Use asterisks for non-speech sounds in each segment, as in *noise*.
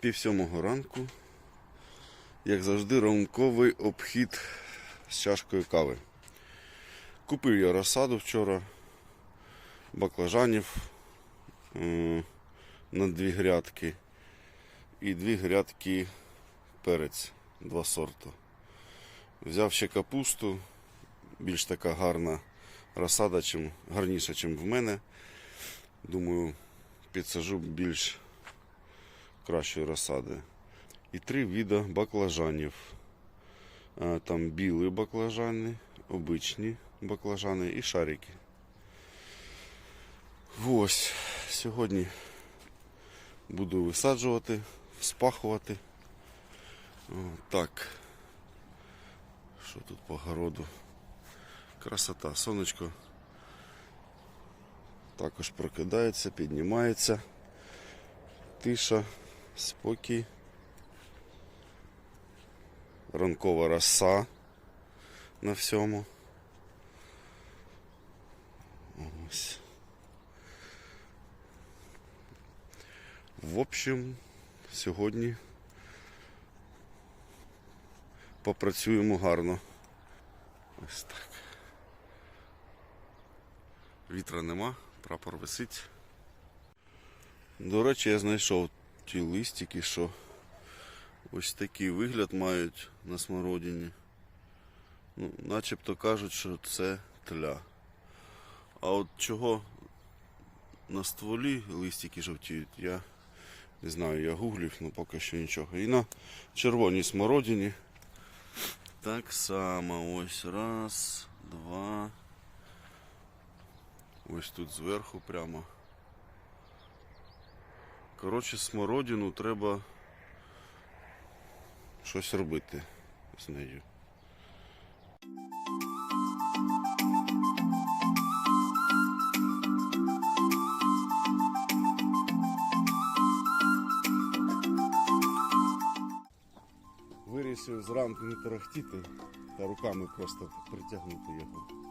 Пів сьомого ранку, як завжди, ранковий обхід з чашкою кави. Купив я розсаду вчора, баклажанів е, на дві грядки і дві грядки перець, два сорти. Взяв ще капусту, більш така гарна розсада, чим, гарніша, ніж в мене. Думаю, підсажу більш кращої розсади. І три вида баклажанів. Там білі баклажани, обичні баклажани і шарики. Ось, сьогодні буду висаджувати, вспахувати. О, так. Що тут по городу? Красота, сонечко також прокидається, піднімається. Тиша, спокій. Ранкова роса на всьому. Ось. В общем, сьогодні попрацюємо гарно. Ось так. Вітра нема, прапор висить. До речі, я знайшов ті листики, що ось такий вигляд мають на смородині. Ну, начебто кажуть, що це тля. А от чого на стволі листики жовтіють, я не знаю, я гуглів, ну поки що нічого. І на червоній смородині так само. Ось раз, два. Ось тут зверху прямо. Коротше, смородину треба щось робити з нею. Вирішив зранку не тарахтіти та руками просто притягнути його.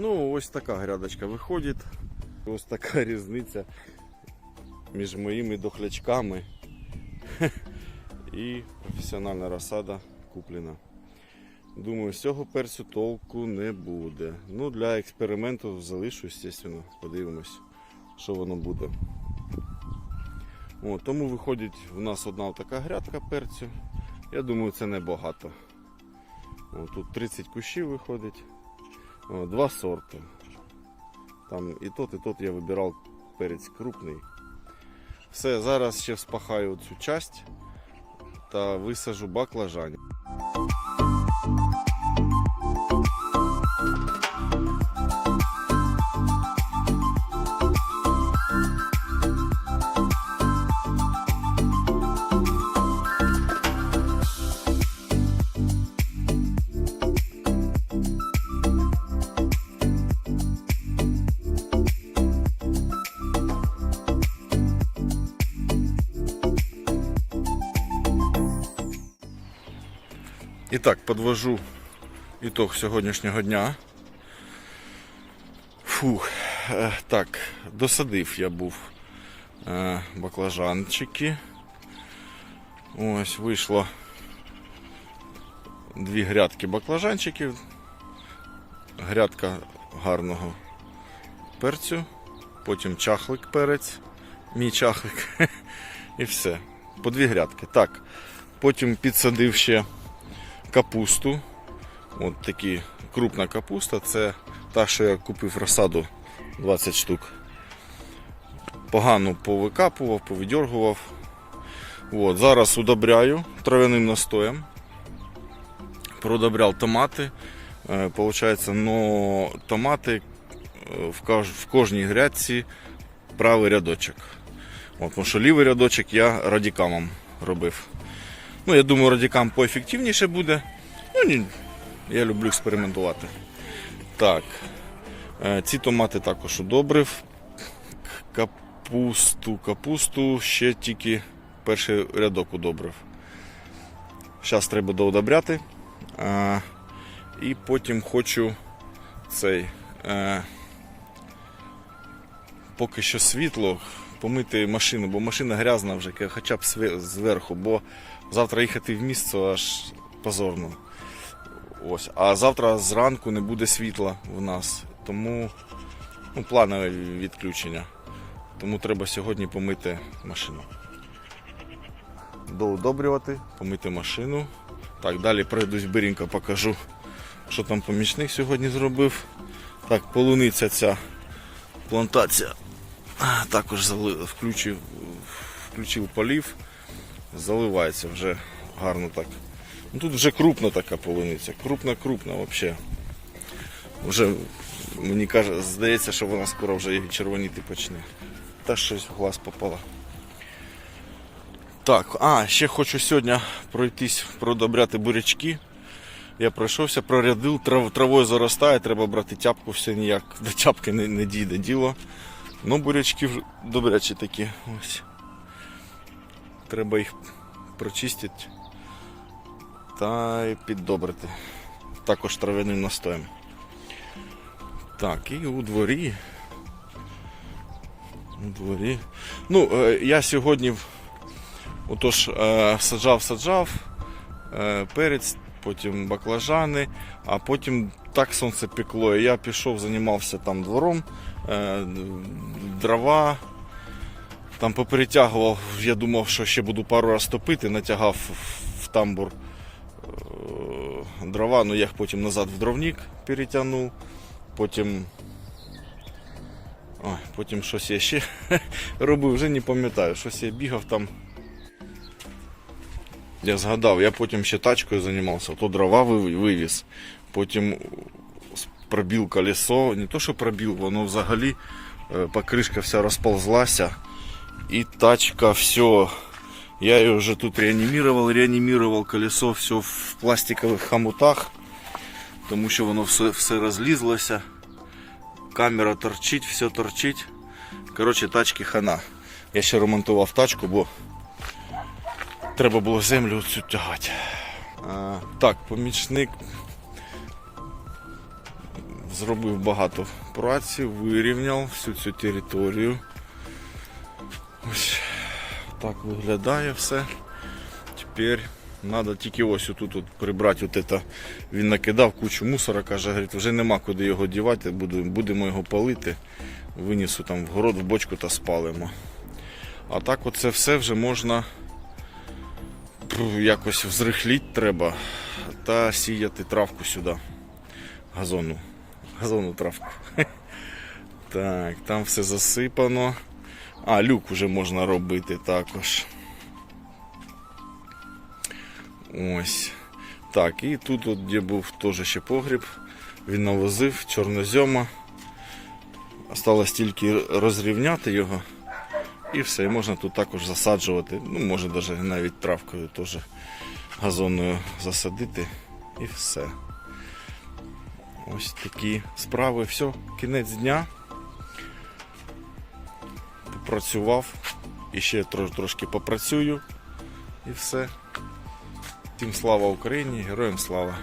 Ну, ось така грядочка виходить. Ось така *laughs* різниця між моїми дохлячками і професіональна розсада куплена. Думаю, з цього перцю толку не буде. Ну, для експерименту залишу, звісно, подивимось, що воно буде. О, тому виходить у нас одна така грядка перцю. Я думаю, це небагато. О, тут 30 кущів виходить. Два сорти. Там і тот, і тот я вибирав перець крупний. Все, зараз ще вспахаю цю часть та висажу баклажан. І так, підвожу ітог сьогоднішнього дня. Фух, е, так, досадив я був е, баклажанчики. Ось вийшло дві грядки баклажанчиків, грядка гарного перцю, потім чахлик перець, мій чахлик, *laughs* і все. По дві грядки. Так, потім підсадив ще капусту. От такі крупна капуста. Це та, що я купив розсаду 20 штук. Погано повикапував, повидьоргував. От, зараз удобряю травяним настоєм. Продобряв томати. Е, Получається, но томати е, в кожній грядці правий рядочок. От, тому що лівий рядочок я радікамом робив. Ну, я думаю, радікам поефективніше буде. Ну, ні, я люблю експериментувати. Так. е, Ці томати також удобрив. Капусту, капусту ще тільки перший рядок удобрив. Зараз треба доудобряти. А, і потім хочу цей. Е, поки що світло, помити машину, бо машина грязна вже, хоча б зверху, бо завтра їхати в місто аж позорно. Ось. А завтра зранку не буде світла в нас. Тому ну, планове відключення. Тому треба сьогодні помити машину. Доудобрювати, помити машину. Так, далі пройдусь биренько, покажу, що там помічник сьогодні зробив. Так, полуниця ця плантація. *clears throat* Також включив, включив полів, заливається вже гарно так. Ну, тут вже крупна така полуниця, крупна-крупна взагалі. Вже мені каже, здається, що вона скоро вже і червоніти почне. Та щось в глаз попало. Так, а, ще хочу сьогодні пройтись, продобряти бурячки. Я пройшовся, прорядив, трав, травою заростає, треба брати тяпку, все ніяк до тяпки не, не дійде діло. Ну, бурячки добрячі такі. Ось. Треба їх прочистити та піддобрити. Також трав'яним настоєм. Так, і у дворі. У дворі. Ну, е, я сьогодні отож е, саджав, саджав е, перець, потім баклажани, а потім так сонце пекло. І я пішов, займався там двором, е, дрова. Там поперетягував, я думав, що ще буду пару раз топити, натягав в- тамбур е, дрова, ну я їх потім назад в дровник перетягнув. Потім. Ой, потім щось я ще *laughs* робив, вже не пам'ятаю, щось я бігав там. Я згадав, я потім ще тачкою займався, то дрова вив- вивіз, потім пробив колесо, не то що пробив, воно взагалі е, покришка вся розползлася. І тачка все. Я ее уже тут реанимировал, реанимировал колесо все в пластикових хомутах, тому що воно все, все розлізлося. Камера торчить, все торчить. Коротше, тачки хана. Я ще ремонтував тачку, бо треба було землю цю тягати. А, так, помічник Зробив багато праці, вирівняв всю цю територію. Ось так виглядає все. Тепер треба тільки ось отут от прибрати от это. Він накидав кучу мусора, каже, говорить, вже нема куди його дівати, будемо його палити. Винесу там в город в бочку та спалимо. А так оце все вже можна якось взрихліти треба та сіяти травку сюди. Газону. Газонну травку. *laughs* Так, там все засипано. А, люк вже можна робити також. Ось. Так, і тут, от, де був теж ще погріб, він навозив чорнозьома. Осталось тільки розрівняти його. І все, можна тут також засаджувати. Ну, може навіть травкою теж газонною засадити. І все. Ось такі справи. Все, кінець дня. Попрацював. І ще тро- трошки попрацюю. І все. Всім слава Україні, героям слава!